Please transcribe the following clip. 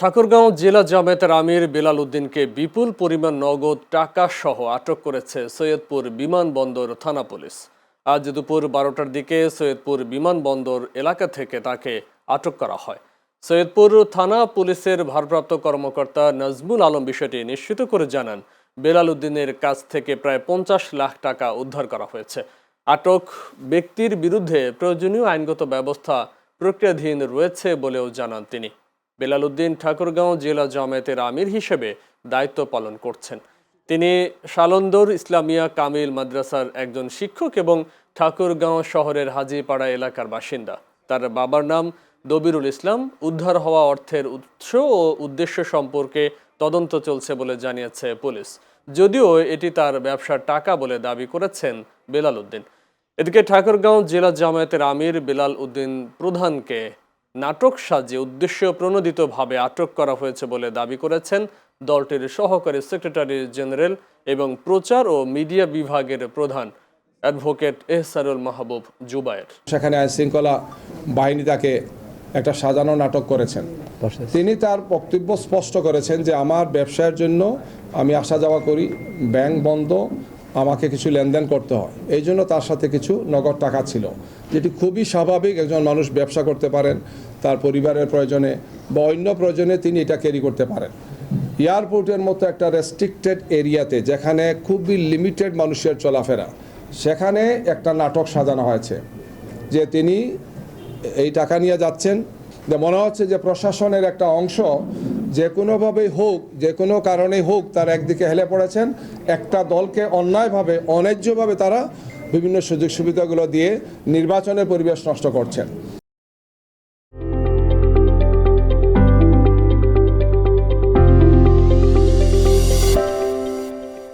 ঠাকুরগাঁও জেলা জামায়াতের আমির বেলাল উদ্দিনকে বিপুল পরিমাণ নগদ টাকা সহ আটক করেছে সৈয়দপুর বিমানবন্দর থানা পুলিশ। আজ দুপুর বারোটার দিকে সৈয়দপুর বিমানবন্দর এলাকা থেকে তাকে আটক করা হয়। সৈয়দপুর থানা পুলিশের ভারপ্রাপ্ত কর্মকর্তা নাজমুল আলম বিষয়টি নিশ্চিত করে জানান, বেলাল উদ্দিনের কাছ থেকে প্রায় পঞ্চাশ লাখ টাকা উদ্ধার করা হয়েছে। আটক ব্যক্তির বিরুদ্ধে প্রয়োজনীয় আইনগত ব্যবস্থা প্রক্রিয়াধীন রয়েছে বলেও জানান তিনি। বেলাল উদ্দিন ঠাকুরগাঁও জেলা জামায়াতের আমির হিসেবে দায়িত্ব পালন করছেন। তিনি সালন্দর ইসলামিয়া কামিল মাদ্রাসার একজন শিক্ষক এবং ঠাকুরগাঁও শহরের হাজিপাড়া এলাকার বাসিন্দা। তার বাবার নাম দবিরুল ইসলাম। উদ্ধার হওয়া অর্থের উৎস ও উদ্দেশ্য সম্পর্কে তদন্ত চলছে বলে জানিয়েছে পুলিশ। যদিও এটি তার ব্যবসার টাকা বলে দাবি করেছেন বেলাল উদ্দিন এদিকে ঠাকুরগাঁও জেলা জামায়াতের আমির বেলাল উদ্দিন প্রধানকে নাটক সাজিয়ে উদ্দেশ্য প্রণোদিতভাবে আটক করা হয়েছে বলে দাবি করেছেন দলটির সহকারী সেক্রেটারি জেনারেল এবং প্রচার ও মিডিয়া বিভাগের প্রধান অ্যাডভোকেট এহসানুল মাহবুব জুবায়ের। সেখানে আইন শৃঙ্খলা বাহিনী তাকে একটা সাজানো নাটক করেছেন। তিনি তার বক্তব্য স্পষ্ট করেছেন যে, আমার ব্যবসায়ের জন্য আমি আসা যাওয়া করি, ব্যাংক বন্ধ আমাকে কিছু লেনদেন করতে হয়। এই জন্য তার সাথে কিছু নগদ টাকা ছিল, যেটি খুবই স্বাভাবিক একজন মানুষ ব্যবসা করতে পারেন, তার পরিবারের প্রয়োজনে বা অন্য প্রয়োজনে তিনি এটা ক্যারি করতে পারেন। এয়ারপোর্টের মতো একটা রেস্ট্রিক্টেড এরিয়াতে, যেখানে খুবই লিমিটেড মানুষের চলাফেরা, সেখানে একটা নাটক সাজানো হয়েছে, যে তিনি এই টাকা নিয়ে যাচ্ছেন। যে মনে হচ্ছে যে প্রশাসনের একটা অংশ যে কোনোভাবেই হোক যে কোনো কারণে হোক তার একদিকে হেলে পড়েছেন। একটা দলকে অন্যায়ভাবে, অন্যায্যভাবে তারা বিভিন্ন সুযোগ সুবিধাগুলো দিয়ে নির্বাচনের পরিবেশ নষ্ট করছেন।